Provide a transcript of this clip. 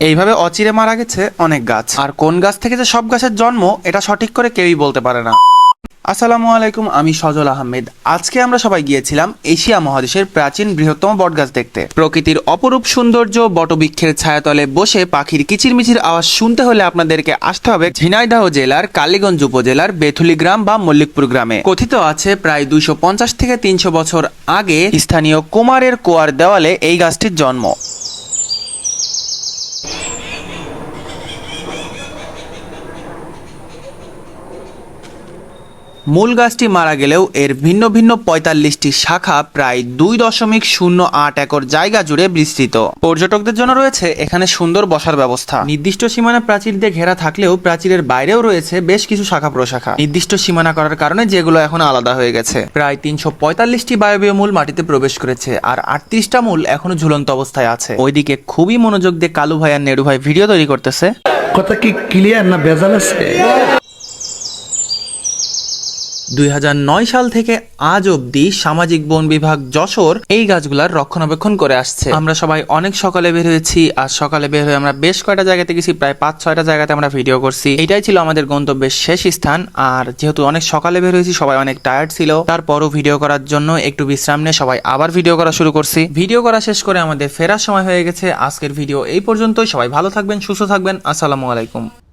এইভাবে অচিরে মারা গেছে অনেক গাছ। আর কোন গাছ থেকে যে সব গাছের জন্ম, এটা সঠিক করে কেউই বলতে পারে না। আসসালামু আলাইকুম, আমি সজল আহমেদ। আজকে আমরা সবাই গিয়েছিলাম এশিয়া মহাদেশের প্রাচীন বৃহত্তম বটগাছ দেখতে। প্রকৃতির অপরূপ সৌন্দর্য বটবৃক্ষের ছায়াতলে বসে পাখির কিচিরমিচির আওয়াজ শুনতে হলে আপনাদেরকে আসতে হবে ঝিনাইদহ জেলার কালীগঞ্জ উপজেলার বেথুলি গ্রাম বা মল্লিকপুর গ্রামে। কথিত আছে, প্রায় দুইশো পঞ্চাশ থেকে তিনশো বছর আগে স্থানীয় কুমারের কোয়ার দেওয়ালে এই গাছটির জন্ম। মূল গাছটি মারা গেলেও এর ভিন্ন ভিন্ন পঁয়তাল্লিশটি শাখা প্রায় দুই দশমিক শূন্য আট একর জায়গা জুড়ে বিস্তৃত। পর্যটকদের জন্য রয়েছে এখানে সুন্দর বসার ব্যবস্থা। নির্দিষ্ট সীমানা প্রাচীর দিয়ে ঘেরা থাকলেও প্রাচীরের বাইরেও রয়েছে বেশ কিছু শাখা প্রশাখা। নির্দিষ্ট সীমানা করার কারণে যেগুলো এখন আলাদা হয়ে গেছে। প্রায় তিনশো পঁয়তাল্লিশটি বায়বীয় মূল মাটিতে প্রবেশ করেছে আর আটত্রিশটা মূল এখনও ঝুলন্ত অবস্থায় আছে। ওইদিকে খুবই মনোযোগ দিয়ে কালু ভাই আর নেড়ু ভাই ভিডিও তৈরি করতেছে। কথা কি ক্লিয়ার না ভেজাল আছে? দুই হাজার নয় সাল থেকে আজ অবধি সামাজিক বন বিভাগ যশোর এই গাছগুলার রক্ষণাবেক্ষণ করে আসছে। আমরা সবাই অনেক সকালে বের হয়েছি আর সকালে বের হয়ে আমরা বেশ কয়টা জায়গাতে গেছি প্রায় পাঁচ, ছয়টা জায়গাতে আমরা ভিডিও করছি। এটাই ছিল আমাদের গন্তব্যের শেষ স্থান। আর যেহেতু অনেক সকালে বের হয়েছি, সবাই অনেক টায়ার্ড ছিল, তারপরও ভিডিও করার জন্য একটু বিশ্রাম নিয়ে সবাই আবার ভিডিও করা শুরু করছি। ভিডিও করা শেষ করে আমাদের ফেরার সময় হয়ে গেছে। আজকের ভিডিও এই পর্যন্তই। সবাই ভালো থাকবেন, সুস্থ থাকবেন। আসসালামু আলাইকুম।